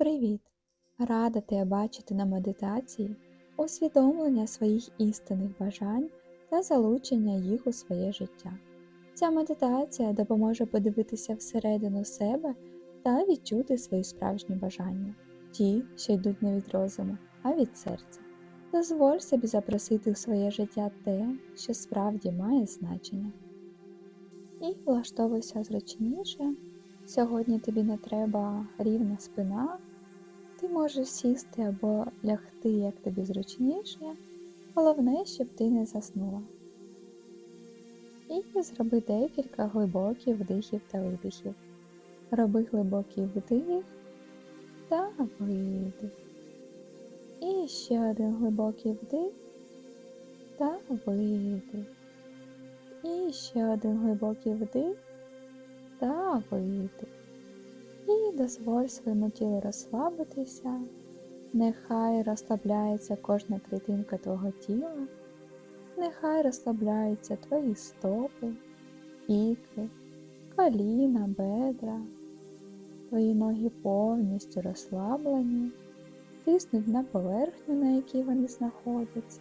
Привіт! Рада тебе бачити на медитації, усвідомлення своїх істинних бажань та залучення їх у своє життя. Ця медитація допоможе подивитися всередину себе та відчути свої справжні бажання, ті, що йдуть не від розуму, а від серця. Дозволь собі запросити в своє життя те, що справді має значення. І влаштовуйся зручніше. Сьогодні тобі не треба рівна спина. Ти можеш сісти або лягти, як тобі зручніше. Головне, щоб ти не заснула. І зроби декілька глибоких вдихів та видихів. Роби глибокий вдих та видих. І ще один глибокий вдих та видих. І ще один глибокий вдих та видих. І дозволь своєму тілу розслабитися. Нехай розслабляється кожна клітинка твого тіла. Нехай розслабляються твої стопи, ікри, коліна, бедра. Твої ноги повністю розслаблені, тиснуть на поверхню, на якій вони знаходяться.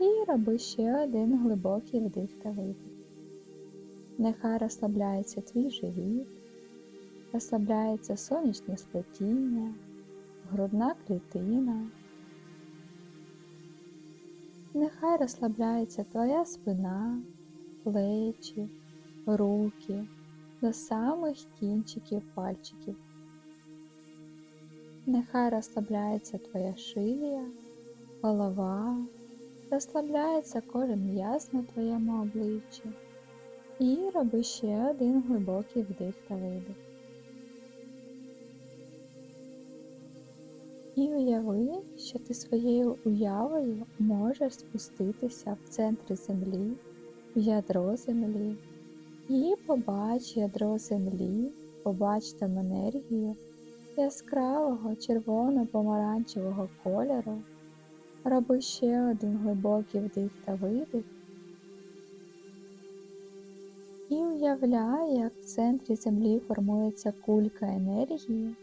І роби ще один глибокий вдих та видих. Нехай розслабляється твій живіт, розслабляється сонячне сплетіння, грудна клітина. Нехай розслабляється твоя спина, плечі, руки до самих кінчиків пальчиків. Нехай розслабляється твоя шия, голова, розслабляється кожен м'яз на твоєму обличчі. І роби ще один глибокий вдих та видих. І уяви, що ти своєю уявою можеш спуститися в центр землі, в ядро землі, і побач ядро землі, побач там енергію яскравого червоно-помаранчевого кольору. Роби ще один глибокий вдих та видих. І уявляй, як в центрі землі формується кулька енергії,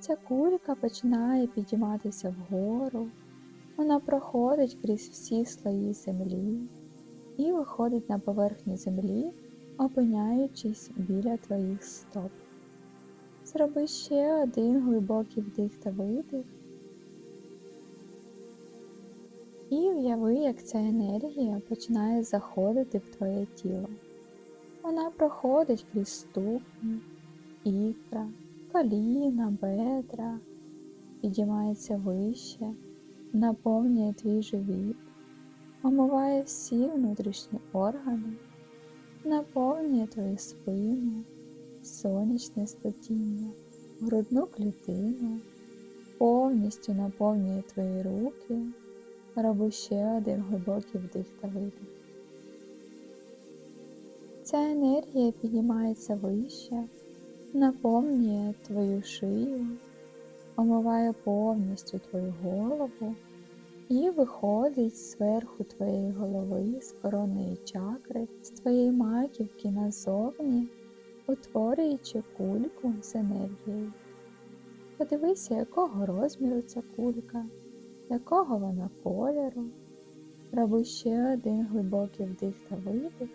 ця кулька починає підійматися вгору, вона проходить крізь всі слої землі і виходить на поверхню землі, опиняючись біля твоїх стоп. Зроби ще один глибокий вдих та видих. І уяви, як ця енергія починає заходити в твоє тіло. Вона проходить крізь ступні, ікра, коліна, бедра, підіймається вище, наповнює твій живіт, омиває всі внутрішні органи, наповнює твою спину, сонячне сплетіння, грудну клітину, повністю наповнює твої руки, роби ще один глибокий вдих та видих. Ця енергія піднімається вище, наповнює твою шию, омиває повністю твою голову і виходить зверху твоєї голови з коронної чакри, з твоєї маківки назовні, утворюючи кульку з енергією. Подивися, якого розміру ця кулька, якого вона кольору. Роби ще один глибокий вдих та видих.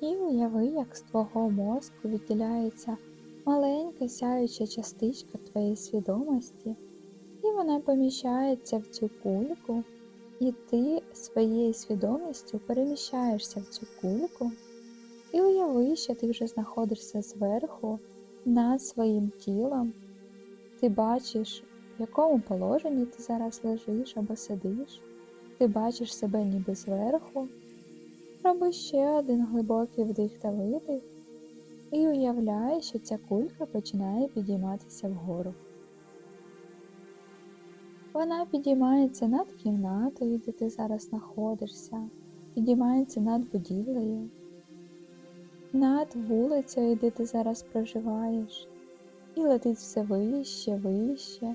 І уяви, як з твого мозку відділяється маленька сяюча частичка твоєї свідомості, і вона поміщається в цю кульку, і ти своєю свідомістю переміщаєшся в цю кульку, і уяви, що ти вже знаходишся зверху над своїм тілом. Ти бачиш, в якому положенні ти зараз лежиш або сидиш, ти бачиш себе ніби зверху. Роби ще один глибокий вдих та видих. І уявляй, що ця кулька починає підійматися вгору. Вона підіймається над кімнатою, де ти зараз знаходишся, підіймається над будівлею, над вулицею, де ти зараз проживаєш, і летить все вище, вище,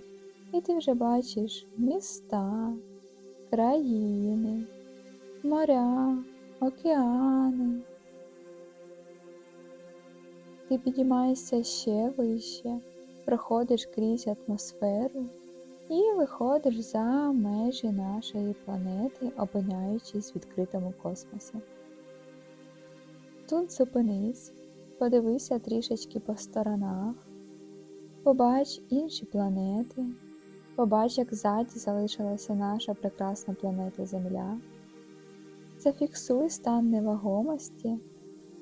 і ти вже бачиш міста, країни, моря океани. Ти підіймаєшся ще вище, проходиш крізь атмосферу і виходиш за межі нашої планети, опиняючись в відкритому космосі. Тут зупинись, подивися трішечки по сторонах, побач інші планети, побач, як ззаді залишилася наша прекрасна планета Земля. Зафіксуй стан невагомості,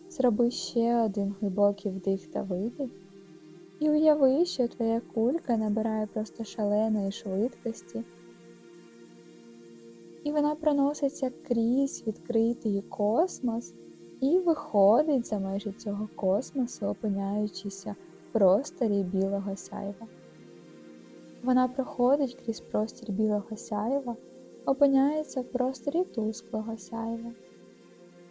зроби ще один глибокий вдих та видих. І уяви, що твоя кулька набирає просто шаленої швидкості, і вона проноситься крізь відкритий космос і виходить за межі цього космосу, опиняючися в просторі білого сяйва. Вона проходить крізь простір білого сяйва, опиняється в просторі тусклого сяйва.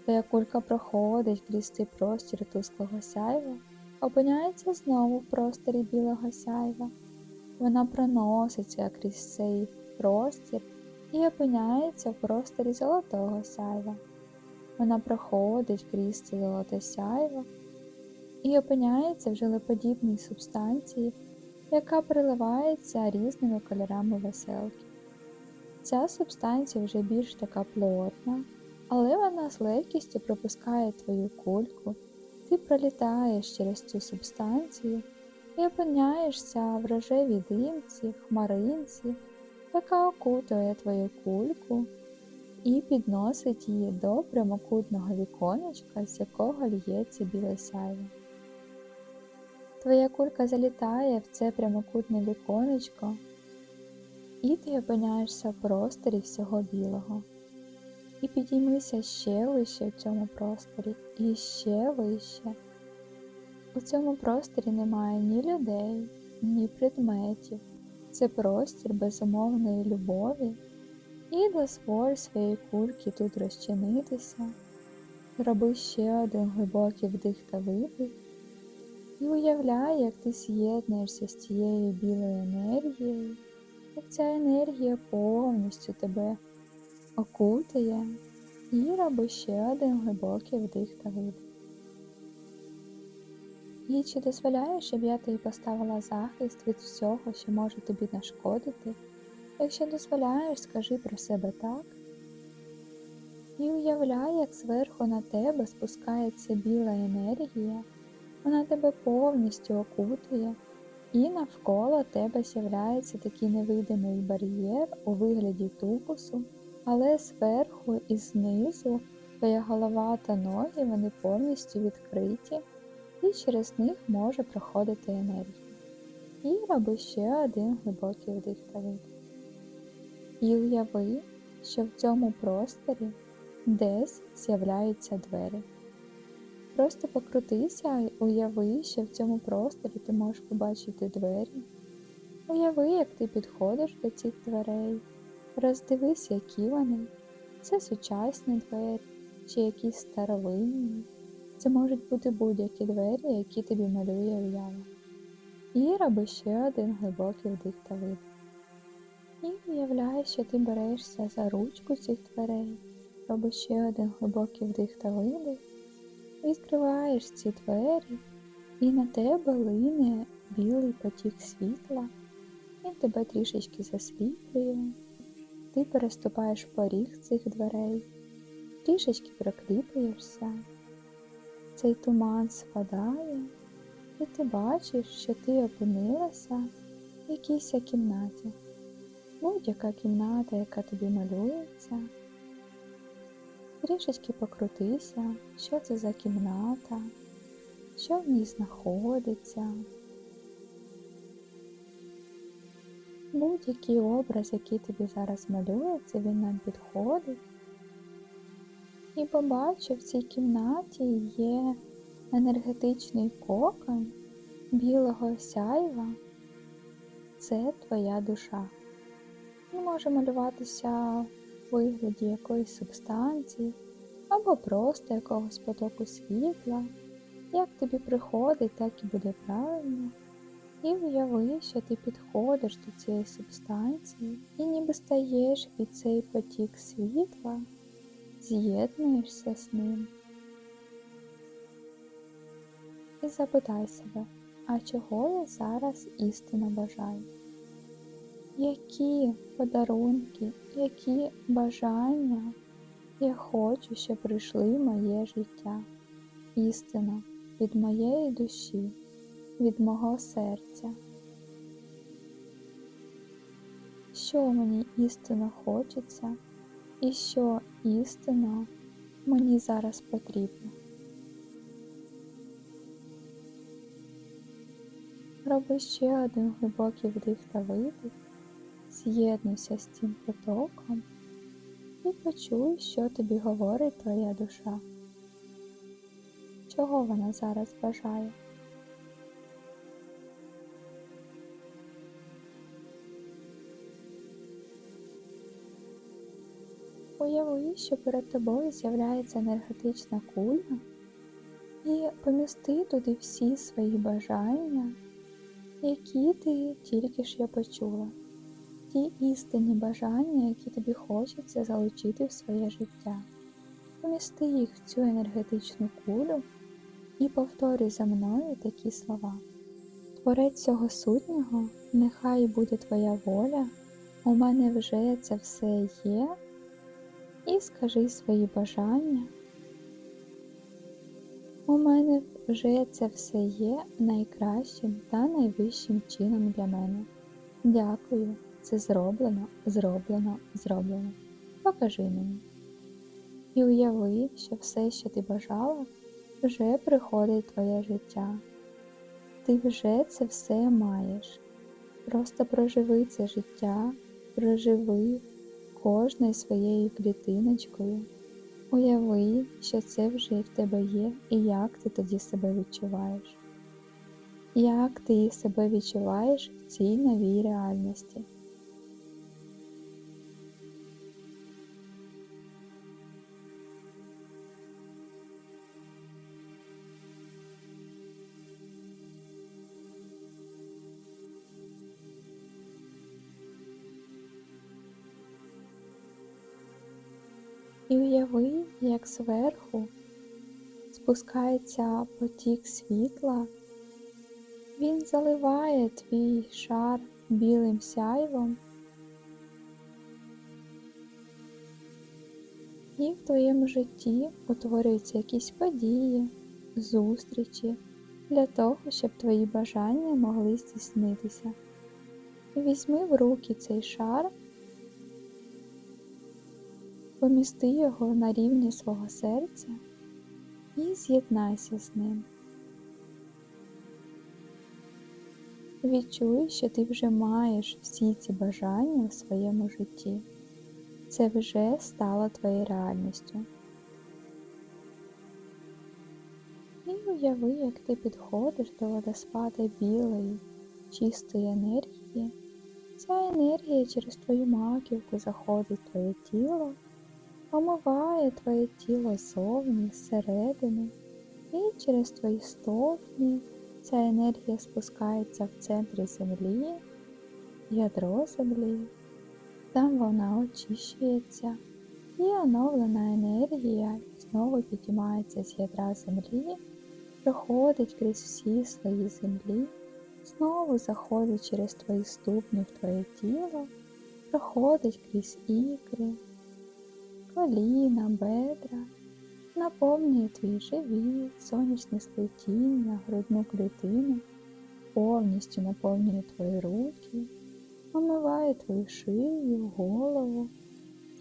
Твоя кулька проходить крізь цей простір тусклого сяйва опиняється знову в просторі білого сяйва. Вона проноситься крізь цей простір і опиняється в просторі золотого сяйва. Вона проходить крізь це золоте сяйво і опиняється в желеподібній субстанції, яка приливається різними кольорами веселки. Ця субстанція вже більш така плотна, але вона з легкістю пропускає твою кульку ти пролітаєш через цю субстанцію і опиняєшся в рожевій димці, хмаринці, яка окутує твою кульку і підносить її до прямокутного віконечка, з якого лється біле сяйво. Твоя кулька залітає в це прямокутне віконечко, і ти опиняєшся в просторі всього білого. І підіймися ще вище в цьому просторі, і ще вище. У цьому просторі немає ні людей, ні предметів. Це простір безумовної любові, і дозволь своїй кульки тут розчинитися, зроби ще один глибокий вдих та видих, і уявляй, як ти з'єднуєшся з цією білою енергією, як ця енергія повністю тебе окутає і роби ще один глибокий вдих та видих. І чи дозволяєш, щоб я тобі поставила захист від всього, що може тобі нашкодити? Якщо дозволяєш, скажи про себе так. І уявляй, як зверху на тебе спускається біла енергія, вона тебе повністю окутує, і навколо тебе з'являється такий невидимий бар'єр у вигляді тубусу, але зверху і знизу твоя голова та ноги вони повністю відкриті, і через них може проходити енергія. І роби ще один глибокий вдих та видих. І уяви, що в цьому просторі десь з'являються двері. Просто покрутися і уяви, що в цьому просторі ти можеш побачити двері. Уяви, як ти підходиш до цих дверей. Роздивись, які вони. Це сучасні двері чи якісь старовинні. Це можуть бути будь-які двері, які тобі малює уява. І роби ще один глибокий вдих та видих. І уявляй, що ти берешся за ручку цих дверей, робиш ще один глибокий вдих та видих, відкриваєш ці двері, і на тебе лине білий потік світла, він тебе трішечки засліплює. Ти переступаєш поріг цих дверей, трішечки прокліпуєшся, цей туман спадає, і ти бачиш, що ти опинилася в якійсь кімнаті, будь-яка кімната, яка тобі малюється. Трішечки покрутися, що це за кімната, що в ній знаходиться. Будь-який образ, який тобі зараз малюється, він нам підходить. І побачу, в цій кімнаті є енергетичний кокон білого сяйва. Це твоя душа. І може малюватися вигляді якоїсь субстанції або просто якогось потоку світла. Як тобі приходить, так і буде правильно. І уяви, що ти підходиш до цієї субстанції і ніби стаєш під цей потік світла, з'єднуєшся з ним. І запитай себе, а чого я зараз істинно бажаю. Які подарунки, які бажання я хочу, щоб прийшли в моє життя, істина від моєї душі, від мого серця. Що мені істинно хочеться і що істинно мені зараз потрібно. Роби ще один глибокий вдих та видих, з'єднуйся з цим потоком і почуй, що тобі говорить твоя душа. Чого вона зараз бажає? Уяви, що перед тобою з'являється енергетична кулька і помісти туди всі свої бажання, які ти тільки що почула, ті істинні бажання, які тобі хочеться залучити в своє життя. Помісти їх в цю енергетичну кулю і повторюй за мною такі слова. Творець цього сутнього, нехай буде твоя воля, у мене вже це все є і скажи свої бажання. У мене вже це все є найкращим та найвищим чином для мене. Дякую, це зроблено, зроблено, зроблено. Покажи мені. І уяви, що все, що ти бажала, вже приходить в твоє життя. Ти вже це все маєш. Просто проживи це життя, проживи кожною своєю клітиночкою. Уяви, що це вже в тебе є, і як ти тоді себе відчуваєш. Як ти себе відчуваєш в цій новій реальності? І уяви, як зверху спускається потік світла, він заливає твій шар білим сяйвом, і в твоєму житті утворюються якісь події, зустрічі для того, щоб твої бажання могли здійснитися. Візьми в руки цей шар помісти його на рівні свого серця і з'єднайся з ним. Відчуй, що ти вже маєш всі ці бажання в своєму житті. Це вже стало твоєю реальністю. І уяви, як ти підходиш до водоспада білої, чистої енергії. Ця енергія через твою маківку заходить в твоє тіло омиває твоє тіло зовні, зсередини, і через твої стопні ця енергія спускається в центрі землі, ядро землі, там вона очищується, і оновлена енергія знову підіймається з ядра землі, проходить крізь всі свої землі, знову заходить через твої ступні в твоє тіло, проходить крізь ікри коліна, бедра, наповнює твій живіт, сонячне сплетіння, грудну клітину, повністю наповнює твої руки, омиває твою шию, голову,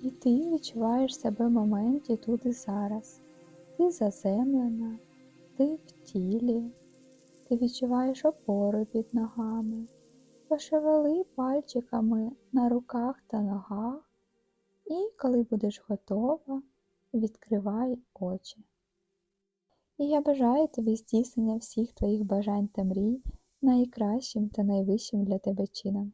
і ти відчуваєш себе в моменті тут і зараз. Ти заземлена, ти в тілі, ти відчуваєш опору під ногами, пошевели пальчиками на руках та ногах. І коли будеш готова, відкривай очі. І я бажаю тобі здійснення всіх твоїх бажань та мрій найкращим та найвищим для тебе чином.